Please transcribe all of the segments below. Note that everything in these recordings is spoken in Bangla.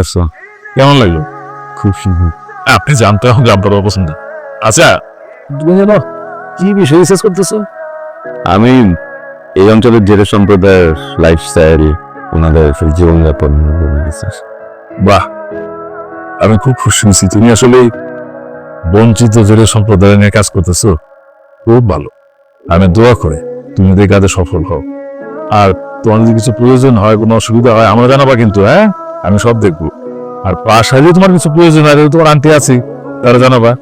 আসছো কেমন লাগল? খুব সুন্দর। আপনি জানতে হবে তোমার পছন্দ। আচ্ছা। তুমি জানো কি বিষয় রিসার্চ করতেছো? আমি এই অঞ্চলের জেলে সম্প্রদায়ের লাইফস্টাইল ওনাদের জীবনযাপন বাহ! আমি খুব খুশি হয়েছি। তুমি আসলে বঞ্চিত জেলে সম্প্রদায় নিয়ে কাজ করতেছো। খুব ভালো। আমি দোয়া করে তুমি এই কাজে সফল হও। আর তোমার যদি কিছু প্রয়োজন হয় কোনো অসুবিধা হয় আমরা জানাবা কিন্তু হ্যাঁ? আমি সব দেখব। আর পাশায় যদি তোমার কিছু প্রয়োজন হয় তোমার আন্টি আছি তারা জানাবা।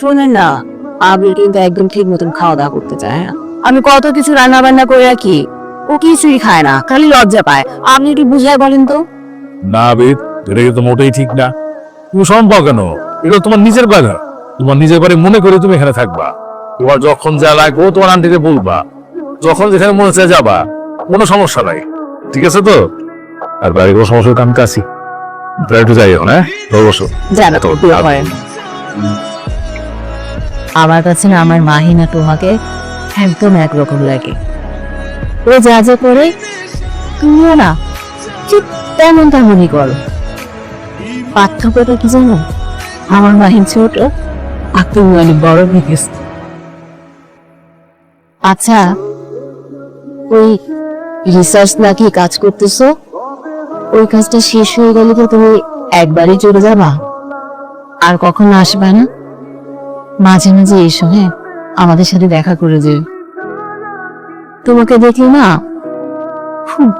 শোনেন না আবির কিন্তু একদম ঠিক মতন খাওয়া দাওয়া করতে চায় না। আমি কত কিছু রান্না বান্না করে রাখি ও কিছুই খায় না খালি লজ্জা পায়। আপনি একটু বুঝায় বলেন তো। না বেদ এটা কিন্তু মোটেই ঠিক না। তুমি সম্ভব কেন? এটা তোমার নিজের বাড়ি তোমার নিজের বাড়ি মনে করে তুমি এখানে থাকবা। তোমার যখন যা লাগবে তোমার আন্টিকে বলবা। যখন যেখানে মনে চায় যাবা কোনো সমস্যা নাই। ঠিক আছে তো? আর বাড়ি কোনো সমস্যা আমি কাছি। একটু যাই এখন হ্যাঁ? তো বসো। জানা তো বিয়ে করেন আমার কাছে না আমার মাহিনা তোমাকে একদম একরকম লাগে। ও যা যা করে তুমিও না ঠিক তেমন তেমনই করো। পার্থক্যটা কি জানো? আমার মাহিন ছোট আর তুমি অনেক বড় বিকেস আচ্ছা ওই রিসার্চ নাকি কাজ করতেছো? ওই কাজটা শেষ হয়ে গেলে তো তুমি একবারই চলে যাবা। আর কখনো আসবে না? মাঝে মাঝে এসো হ্যাঁ? আমাদের সাথে দেখা করে যে তোমাকে দেখলে না খুব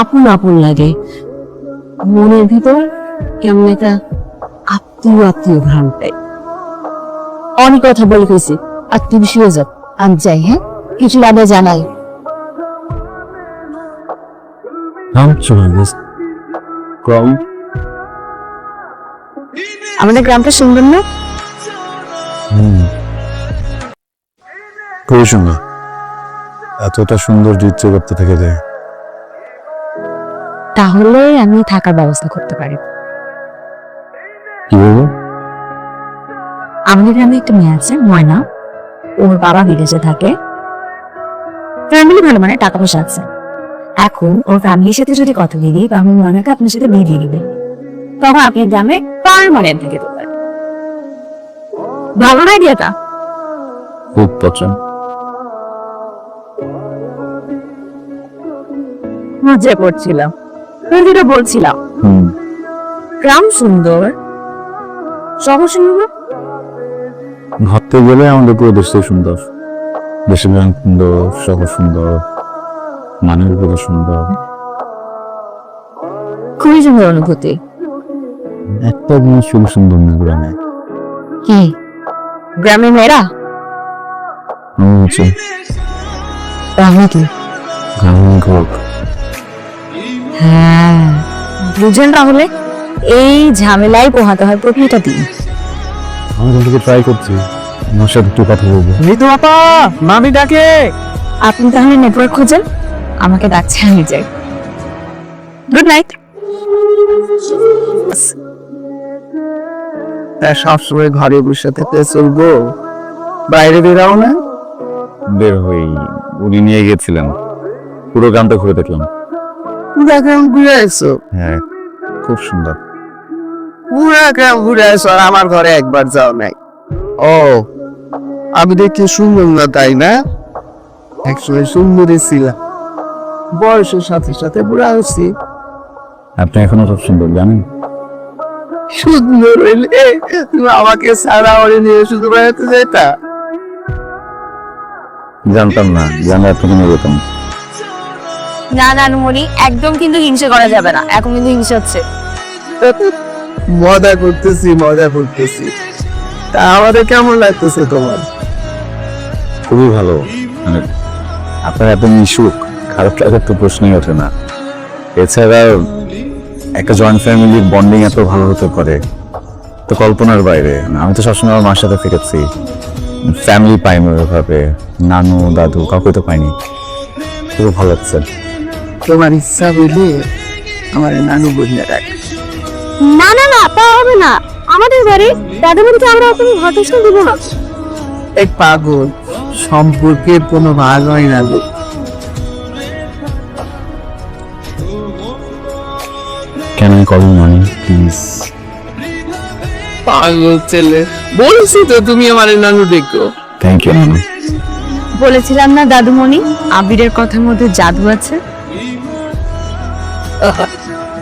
আপন আপন লাগে। মনের ভিতর কেমন একটা আত্মীয় আত্মীয় ঘ্রাণ অনেক কথা বলে গেছি আর তুমি শুয়ে যাও। আমি যাই হ্যাঁ? কিছু আগে জানাই। নাম আমাদের গ্রামটা সুন্দর না? খুবই সুন্দর। এতটা সুন্দর দৃশ্য করতে থেকে যায়। তাহলে আমি থাকার ব্যবস্থা করতে পারি। কি বলব? আমাদের গ্রামে একটা মেয়ে আছে ময়না। ওর বাবা বিদেশে থাকে। ফ্যামিলি ভালো মানে টাকা পয়সা আছে। এখন ওর ফ্যামিলির সাথে যদি কথা দিয়ে দিই তাহলে ময়নাকে আপনার সাথে বিয়ে দিয়ে দিবে। তখন আপনি গ্রামে পারমানেন্ট থেকে দেবেন ভালো না আইডিয়াটা খুব পছন্দ। মজা করছিলাম। আমি যেটা বলছিলাম। গ্রাম সুন্দর। শহর সুন্দর? ভাবতে গেলে আমাদের পুরো দেশটাই সুন্দর। দেশের গান সুন্দর শহর সুন্দর। মানুষগুলো সুন্দর খুবই সুন্দর অনুভূতি? একটা জিনিস খুব সুন্দর না গ্রামে কি? গ্রামে মেয়েরা? তাহলে কি? গ্রামীণ হ্যাঁ। বুঝেন তাহলে এই ঝামেলাই পোহাতে হয় প্রতিটা দিন। আমি তোমাকে ট্রাই করছি। আমার সাথে একটু কথা বলব। নিতু আপা মামি ডাকে। আপনি তাহলে নেটওয়ার্ক খোঁজেন। আমাকে ডাকছে আমি যাই। গুড নাইট সবসময় ঘরে বসে থেকে চলবো। বাইরে বেরাও না? বের হই উনি নিয়ে গেছিলেন। পুরো গ্রামটা ঘুরে দেখলাম। পুরা গ্রাম ঘুরে আসো হ্যাঁ খুব সুন্দর। পুরা গ্রাম ঘুরে আসো আর আমার ঘরে একবার যাও নাই। ও আমি দেখতে সুন্দর না তাই না? একসময় সুন্দরী ছিলাম। বয়সের সাথে সাথে বুড়া হচ্ছি আপনি এখনও খুব সুন্দর জানেন? সুন্দর হইলে তুমি আমাকে সারা ওরে নিয়ে শুধু বেড়াতে যেতা জানতাম না জানলে যেতাম না। নানুমণি একদম কিন্তু হিংসে করা যাবে না। এখন কিন্তু হিংসে হচ্ছে। মজা করতেছি মজা করতেছি। তা আমাদের কেমন লাগতেছে তোমার? খুবই ভালো। মানে আপনার এত মিশুক খারাপ লাগার তো প্রশ্নই ওঠে না। এছাড়া একটা জয়েন্ট ফ্যামিলির বন্ডিং এত ভালো হতে পারে তো কল্পনার বাইরে। আমি তো সবসময় আমার মার সাথে থেকেছি ফ্যামিলি পাইনি ওইভাবে নানু দাদু কাউকে তো পাইনি। খুব ভালো লাগছে। তোমার ইচ্ছা হইলে আমার নানু বলিয়া ডাক না না না তা হবে না। আমাদের বাড়ি দাদা বাড়িতে আমরা কোনো ঘটনা দিব না। এক পাগল সম্পর্কের কোনো ভাগ হয় না গো। কেন প্লিজ পাগল ছেলে। বলছি তো তুমি আমার নানু দেখো থ্যাংক ইউ নানু। বলেছিলাম না দাদুমণি? আবিরের কথার মধ্যে জাদু আছে।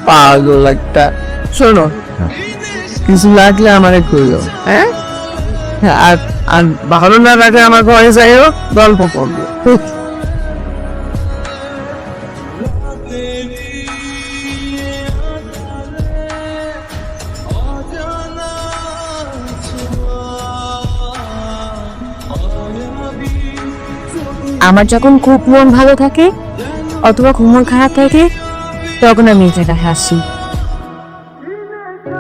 পাগল একটা। শোনো কিছু লাগলে আমারে কইও হ্যাঁ? আর আর ভালো না লাগে আমার ঘরে যাইও গল্প করব। যখন খুব মন ভালো থাকে অথবা মন খারাপ থাকে তখন আমি এই জায়গায় হাসি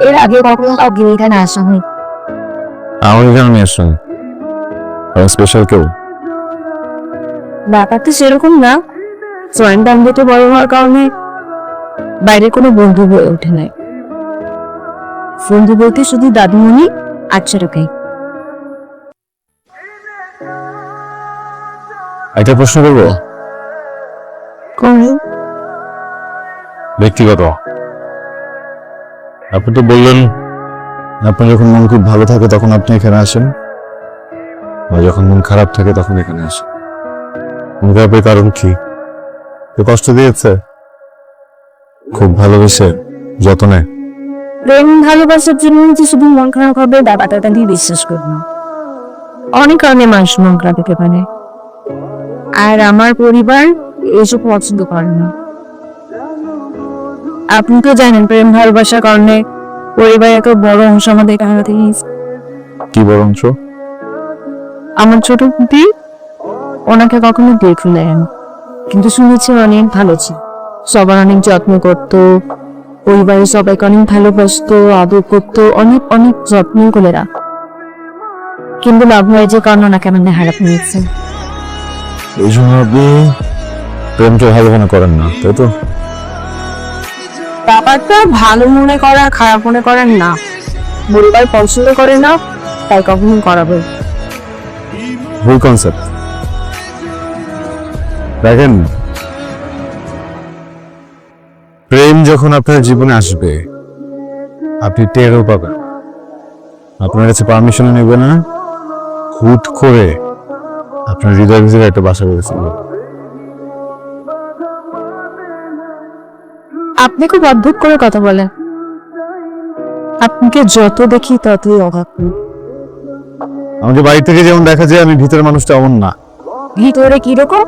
এর আগে কখনো কাউকে এখানে আসা হয় আমার এখানে মেয়ের সঙ্গে স্পেশাল কেউ? ব্যাপারটা সেরকম না। জয়েন্ট ফ্যামিলিতে বড় হওয়ার কারণে বাইরে কোনো বন্ধু হয়ে ওঠে নাই। বন্ধু বলতে শুধু দাদুমণি আর ছোটকাই একটা প্রশ্ন করব? ব্যক্তিগত। আপনি তো বললেন আপনার যখন মন খুব ভালো থাকে তখন আপনি এখানে আসেন। আর যখন মন খারাপ থাকে তখন এখানে আসেন। মন খারাপের কারণ কি? কষ্ট দিয়েছে? খুব ভালোবেসে যতনে। প্রেম ভালোবাসার জন্য যে শুধু মন খারাপ হবে ব্যাপারটা তাকে বিশ্বাস করি না অনেক কারণে মানুষ মন খারাপ হতে পারে। আর আমার পরিবার এসব পছন্দ করে না। আপনি তো জানেন প্রেম ভালোবাসার কারণে পরিবারের একটা বড় অংশ আমাদের গেছে। কি বরঞ্চ আমার ছোট পুঁতি ওনাকে কখনো দেখুন দেন কিন্তু শুনেছি অনেক ভালো ছিল। সবার অনেক যত্ন করত পরিবারের সবাইকে অনেক ভালোবাসতো আদর করতো অনেক অনেক যত্ন করে রাখ কিন্তু লাভ হয় যে কারণ ওনাকে আমাদের হারাপ নিয়েছে এই জন্য আপনি প্রেমটা ভালো মনে করেন না তাই তো? ব্যাপারটা ভালো মনে করা খারাপ মনে করেন না। পরিবার পছন্দ করে না তাই কখনো করাবে। ভুল কনসেপ্ট দেখেন প্রেম যখন আপনার জীবনে আসবে আপনি টেরও পাবেন আপনার কাছে পারমিশন নেবে না হুট করে আপনার হৃদয় ভিতরে একটা বাসা করেছিল আপনি খুব অদ্ভুত করে কথা বলেন। আপনাকে যত দেখি ততই অভাব আমাকে বাড়ি থেকে যেমন দেখা যায় আমি ভিতরের মানুষটা এমন না। ভিতরে কীরকম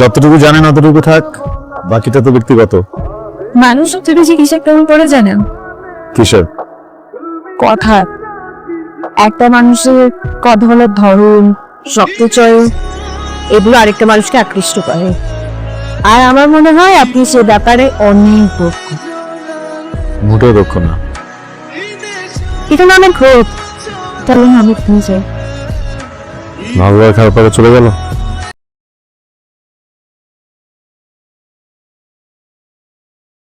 যতটুকু জানেন অতটুকু থাক বাকিটা তো ব্যক্তিগত। মানুষ সবচেয়ে বেশি কিসের কেমন করে জানেন? কিসের? কথা। একটা মানুষের কথা বলার ধরন শক্তচয় এগুলো আরেকটা মানুষকে আকৃষ্ট করে। আর আমার মনে হয় আপনি সে ব্যাপারে অনেক দক্ষ। মোটেও দক্ষ না। এটা না অনেক গ্রোথ তাহলে আমি ভালো আর খারাপ চলে গেল?